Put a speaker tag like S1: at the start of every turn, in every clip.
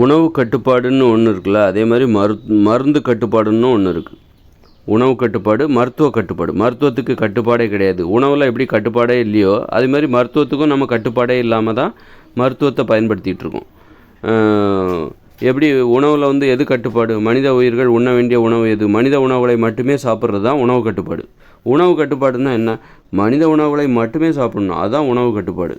S1: உணவு கட்டுப்பாடுன்னு ஒன்று இருக்குல்ல அதே மாதிரி மரு மருந்து கட்டுப்பாடுன்னு ஒன்று இருக்குது உணவு கட்டுப்பாடு மருத்துவ கட்டுப்பாடு. மருத்துவத்துக்கு கட்டுப்பாடே கிடையாது. உணவில் எப்படி கட்டுப்பாடே இல்லையோ அதே மாதிரி மருத்துவத்துக்கும் நம்ம கட்டுப்பாடே இல்லாமல் தான் மருத்துவத்தை பயன்படுத்திகிட்டு இருக்கோம். எப்படி உணவில் வந்து எது கட்டுப்பாடு? மனித உயிர்கள் உண்ண வேண்டிய உணவு எது? மனித உணவுகளை மட்டுமே சாப்பிட்றது தான் உணவு கட்டுப்பாடு. உணவு கட்டுப்பாடுன்னா என்ன? மனித உணவுகளை மட்டுமே சாப்பிடணும். அதுதான் உணவு கட்டுப்பாடு.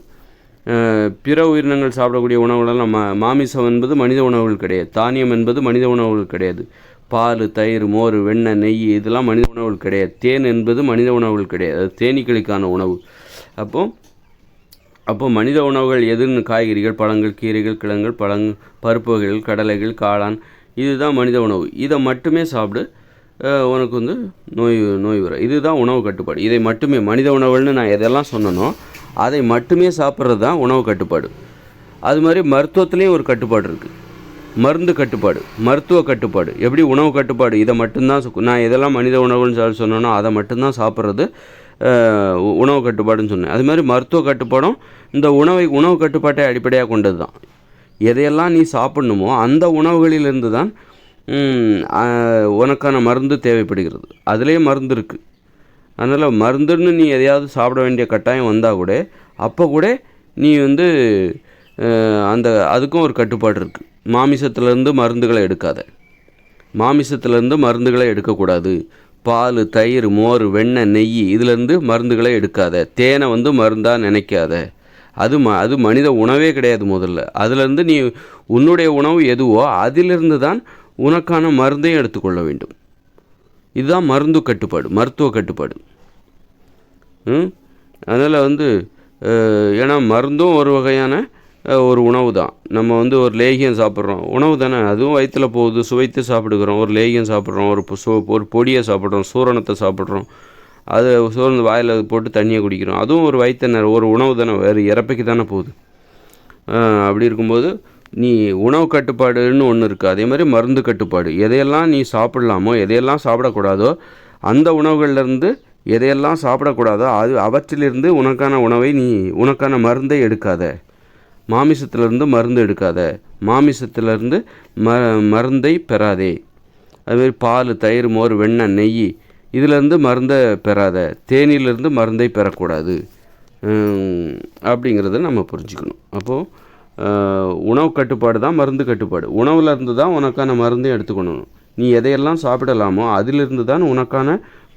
S1: பிற உயிரினங்கள் சாப்பிடக்கூடிய உணவுகளெல்லாம் மா மாமிசம் என்பது மனித உணவுகள் கிடையாது. தானியம் என்பது மனித உணவுகள் கிடையாது. பால் தயிர் மோர் வெண்ணெய் நெய் இதெல்லாம் மனித உணவுகள் கிடையாது. தேன் என்பது மனித உணவுகள் கிடையாது. அது தேனீக்களுக்கான உணவு. அப்போ அப்போ மனித உணவுகள் எதுன்னு காய்கறிகள் பழங்கள் கீரைகள் கிழங்குகள் பழங் பருப்பு வகைகள் கடலைகள் காளான் இதுதான் மனித உணவு. இதை மட்டுமே சாப்பிடு உனக்கு வந்து நோய் நோய் வரும். இதுதான் உணவு கட்டுப்பாடு. இதை மட்டுமே மனித உணவுகள்னு நான் எதெல்லாம் சொன்னனோ அதை மட்டுமே சாப்பிட்றது தான் உணவு கட்டுப்பாடு. அது மாதிரி மருத்துவத்துலேயும் ஒரு கட்டுப்பாடு இருக்குது மருந்து கட்டுப்பாடு மருத்துவ கட்டுப்பாடு. எப்படி உணவு கட்டுப்பாடு? இதை மட்டும்தான் நான் இதெல்லாம் மனித உணவுன்னு சொல்லி சொன்னோன்னா அதை மட்டும்தான் சாப்பிட்றது உணவு கட்டுப்பாடுன்னு சொன்னேன். அது மாதிரி மருத்துவ கட்டுப்பாடும் இந்த உணவை உணவு கட்டுப்பாட்டை அடிப்படையாக கொண்டது தான். எதையெல்லாம் நீ சாப்பிட்ணுமோ அந்த உணவுகளிலிருந்து தான் உனக்கான மருந்து தேவைப்படுகிறது. அதுலேயே மருந்து இருக்குது அதனால் மருந்துன்னு நீ எதையாவது சாப்பிட வேண்டிய கட்டாயம் வந்தால் கூட அப்போ கூட நீ வந்து அந்த அதுக்கும் ஒரு கட்டுப்பாடு இருக்குது மாமிசத்துலேருந்து மருந்துகளை எடுக்காத. மாமிசத்துலேருந்து மருந்துகளை எடுக்கக்கூடாது. பால் தயிர் மோர் வெண்ணெய் நெய் இதுலேருந்து மருந்துகளை எடுக்காத. தேனை வந்து மருந்தாக நினைக்காத. அது ம அது மனித உணவே கிடையாது முதல்ல. அதுலேருந்து நீ உன்னுடைய உணவு எதுவோ அதிலிருந்து தான் உனக்கான மருந்தையும் எடுத்துக்கொள்ள வேண்டும். இதுதான் மருந்து கட்டுப்பாடு மருத்துவ கட்டுப்பாடு. அதனால் வந்து ஏன்னா மருந்தும் ஒரு வகையான ஒரு உணவு தான். நம்ம வந்து ஒரு லேகியம் சாப்பிட்றோம். உணவு தானே? அதுவும் வயிற்றுல போகுது சுவைத்து சாப்பிடுக்கிறோம் ஒரு லேகியம் சாப்பிட்றோம் ஒரு சோ ஒரு பொடியை சாப்பிட்றோம் சூரணத்தை சாப்பிட்றோம். அதை சூரணத்தை வாயில் போட்டு தண்ணியை குடிக்கிறோம். அதுவும் ஒரு வயிற்று ஒரு உணவு தானே வேறு இறப்பைக்கு தானே போகுது. அப்படி இருக்கும்போது நீ உணவு கட்டுப்பாடுன்னு ஒன்று இருக்குது அதே மாதிரி மருந்து கட்டுப்பாடு. எதையெல்லாம் நீ சாப்பிட்லாமோ எதையெல்லாம் சாப்பிடக்கூடாதோ அந்த உணவுகள்லேருந்து எதையெல்லாம் சாப்பிடக்கூடாதோ அது அவற்றிலிருந்து உனக்கான உணவை நீ உனக்கான மருந்தை எடுக்காத. மாமிசத்திலிருந்து மருந்து எடுக்காத. மாமிசத்திலிருந்து ம மருந்தை பெறாதே. அதுமாரி பால் தயிர் மோர் வெண்ணெய் நெய் இதிலேருந்து மருந்தை பெறாத. தேனிலிருந்து மருந்தை பெறக்கூடாது. அப்படிங்கிறத நம்ம புரிஞ்சுக்கணும். அப்போது உணவு கட்டுப்பாடு தான் மருந்து கட்டுப்பாடு. உணவுலேருந்து தான் உனக்கான மருந்தை எடுத்துக்கணும் நீ எதையெல்லாம் சாப்பிடலாமோ அதிலிருந்து தான் உனக்கான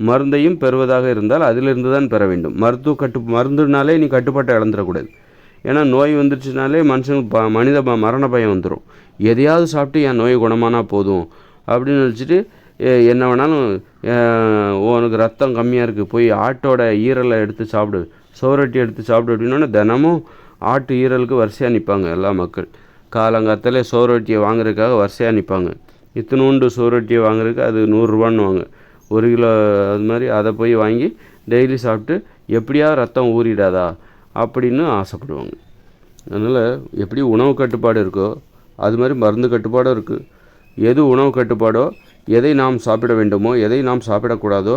S1: மருந்தையும் பெறுவதாக இருந்தால் அதிலிருந்து தான் பெற வேண்டும். மருத்துவ கட்டு மருந்துனாலே நீ கட்டுப்பாட்டை இழந்துடக்கூடாது. ஏன்னா நோய் வந்துருச்சுனாலே மனுஷனுக்கு ப மனித ப மரண பயம் வந்துடும் எதையாவது சாப்பிட்டு என் நோய் குணமானா போதும் அப்படின்னு நினச்சிட்டு என்ன வேணாலும் உனக்கு ரத்தம் கம்மியாக இருக்குது போய் ஆட்டோட ஈரலை எடுத்து சாப்பிடு. சோரட்டி எடுத்து சாப்பிடு அப்படின்னா தினமும் ஆட்டு ஈரலுக்கு வரிசையாக நிற்பாங்க எல்லா மக்கள். காலங்காத்தாலே சோரொட்டியை வாங்குறதுக்காக வரிசையாக நிற்பாங்க இத்தினூண்டு சோரொட்டியை வாங்குறதுக்கு அது நூறுரூவான்னு வாங்க ஒரு கிலோ அது மாதிரி அதை போய் வாங்கி டெய்லி சாப்பிட்டு எப்படியா ரத்தம் ஊறிடாதா அப்படின்னு ஆசைப்படுவாங்க. அதனால் எப்படி உணவு கட்டுப்பாடு இருக்கோ அது மாதிரி மருந்து கட்டுப்பாடும் இருக்குது எது உணவு கட்டுப்பாடோ எதை நாம் சாப்பிட வேண்டுமோ எதை நாம் சாப்பிடக்கூடாதோ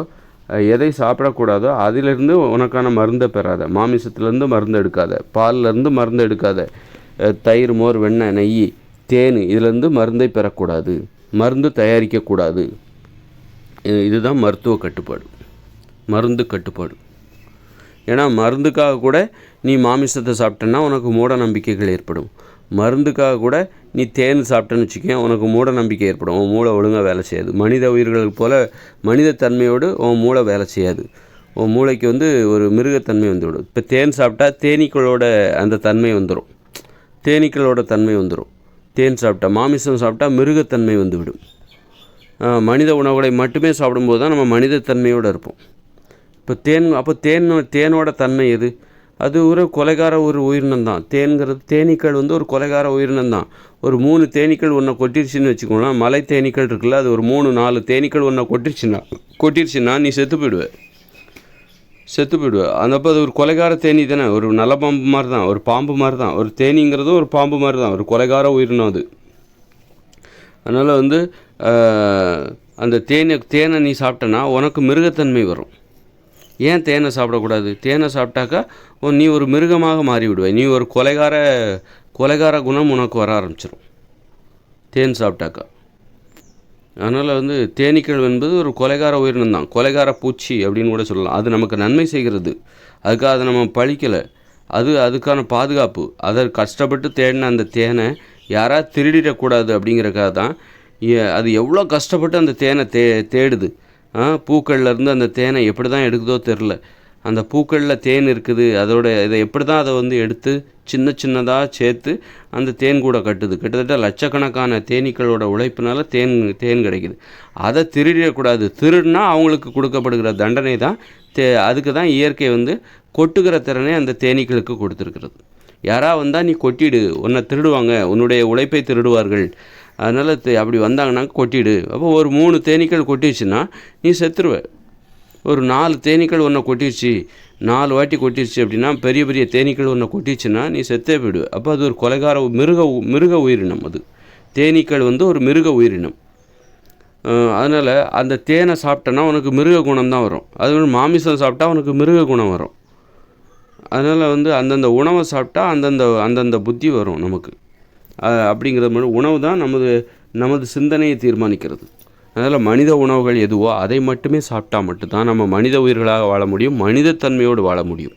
S1: எதை சாப்பிடக்கூடாதோ அதிலிருந்து உனக்கான மருந்தை பெறாத. மாமிசத்துலேருந்து மருந்து எடுக்காத. பால்லேருந்து மருந்து எடுக்காத. தயிர் மோர் வெண்ணெய் நெய் தேன் இதிலேருந்து மருந்தை பெறக்கூடாது. மருந்து தயாரிக்கக்கூடாது. இதுதான் மருத்துவ கட்டுப்பாடு. மருந்து கட்டுப்பாடு. ஏன்னா மருந்துக்காக கூட நீ மாமிசத்தை சாப்பிட்டேன்னா உனக்கு மூட நம்பிக்கைகள் ஏற்படும். மருந்துக்காக கூட நீ தேன் சாப்பிட்டேன்னு வச்சுக்கேன் உனக்கு மூட நம்பிக்கை ஏற்படும். உன் மூளை ஒழுங்காக வேலை செய்யாது. மனித உயிர்களுக்கு போல் மனித தன்மையோடு உன் மூளை வேலை செய்யாது. உன் மூளைக்கு வந்து ஒரு மிருகத்தன்மை வந்துவிடும். இப்போ தேன் சாப்பிட்டா தேனீக்களோட அந்த தன்மை வந்துடும் தேனீக்களோட தன்மை வந்துடும் தேன் சாப்பிட்டா மாமிசம் சாப்பிட்டா மிருகத்தன்மை வந்துவிடும். மனித உணவுகளை மட்டுமே சாப்பிடும்போது தான் நம்ம மனித தன்மையோடு இருப்போம். இப்போ தேன் அப்போ தேன் தேனோட தன்மை எது? அது ஒரு கொலைகார ஒரு உயிரினம் தான். தேன்கிறது தேனீக்கள் வந்து ஒரு கொலைகார உயிரினம் தான். ஒரு மூணு தேனீக்கள் ஒன்றை கொட்டிருச்சுன்னு வச்சுக்கோங்களேன் மலை தேனீக்கள் இருக்குல்ல அது ஒரு மூணு நாலு தேனீக்கள் ஒன்றை கொட்டிருச்சுன்னா கொட்டிருச்சுன்னா நீ செத்து போயிடுவேன் செத்து போயிடுவேன் அந்த அப்போ அது ஒரு கொலைகார தேனி தானே ஒரு நல்ல பாம்பு மாதிரி தான் ஒரு பாம்பு மாதிரி தான். ஒரு தேனீங்கிறது ஒரு பாம்பு மாதிரி தான் ஒரு கொலைகார உயிரினம் அது. அதனால் வந்து அந்த தேனை தேனை நீ சாப்பிட்டனா உனக்கு மிருகத்தன்மை வரும். ஏன் தேனை சாப்பிடக்கூடாது? தேனை சாப்பிட்டாக்கா உன் நீ ஒரு மிருகமாக மாறிவிடுவே நீ ஒரு கொலைகார கொலைகார குணம் உனக்கு வர ஆரம்பிச்சிடும் தேன் சாப்பிட்டாக்கா. அதனால் வந்து தேனீக்கள் என்பது ஒரு கொலைகார உயிரினம் தான். கொலைகார பூச்சி அப்படின்னு கூட சொல்லலாம். அது நமக்கு நன்மை செய்கிறது. அதுக்காக அதை நம்ம பழிக்கலை. அது அதுக்கான பாதுகாப்பு. அதை கஷ்டப்பட்டு தேடின அந்த தேனை யாராவது திருடிடக்கூடாது அப்படிங்கிறக்காக தான் அது எவ்வளோ கஷ்டப்பட்டு அந்த தேனை தே தேடுது? பூக்கள்லேருந்து அந்த தேனை எப்படி தான் எடுக்குதோ தெரில அந்த பூக்களில் தேன் இருக்குது அதோட இதை எப்படி தான் அதை வந்து எடுத்து சின்ன சின்னதாக சேர்த்து அந்த தேன் கூட கட்டுது. கிட்டத்தட்ட லட்சக்கணக்கான தேனீக்களோட உழைப்பினால தேன் தேன் கிடைக்குது. அதை திருடிடக்கூடாது. திருடுனா அவங்களுக்கு கொடுக்கப்படுகிற தண்டனை தான் தே அதுக்கு தான் இயற்கை வந்து கொட்டுகிற திறனை அந்த தேனீக்களுக்கு கொடுத்துருக்கிறது. யாராக வந்தால் நீ கொட்டிடு. உன்னை திருடுவாங்க. உன்னுடைய உழைப்பை திருடுவார்கள். அதனால் அப்படி வந்தாங்கன்னா கொட்டிடு. அப்போ ஒரு மூணு தேனீக்கள் கொட்டிடுச்சுன்னா நீ செத்துருவ. ஒரு நாலு தேனீக்கள் ஒன்றை கொட்டிடுச்சு. நாலு வாட்டி கொட்டிடுச்சு அப்படின்னா பெரிய பெரிய தேனீக்கள் ஒன்றை கொட்டிடுச்சுன்னா நீ செத்தே போயிடுவ அப்போ அது ஒரு கொலைகார மிருக உ- மிருக உயிரினம் அது. தேனீக்கள் வந்து ஒரு மிருக உயிரினம். அதனால் அந்த தேனை சாப்பிட்டோன்னா உனக்கு மிருக குணம் தான் வரும். அது வந்து மாமிசம் சாப்பிட்டா உனக்கு மிருக குணம் வரும். அதனால் வந்து அந்தந்த உணவை சாப்பிட்டா அந்தந்த அந்தந்த புத்தி வரும் நமக்கு. அப்படிங்கிறது மாதிரி உணவு தான் நமது நமது சிந்தனையை தீர்மானிக்கிறது. அதனால் மனித உணவுகள் எதுவோ அதை மட்டுமே சாப்பிட்டா மட்டும்தான் நம்ம மனித உயிர்களாக வாழ முடியும் மனிதத்தன்மையோடு வாழ முடியும்.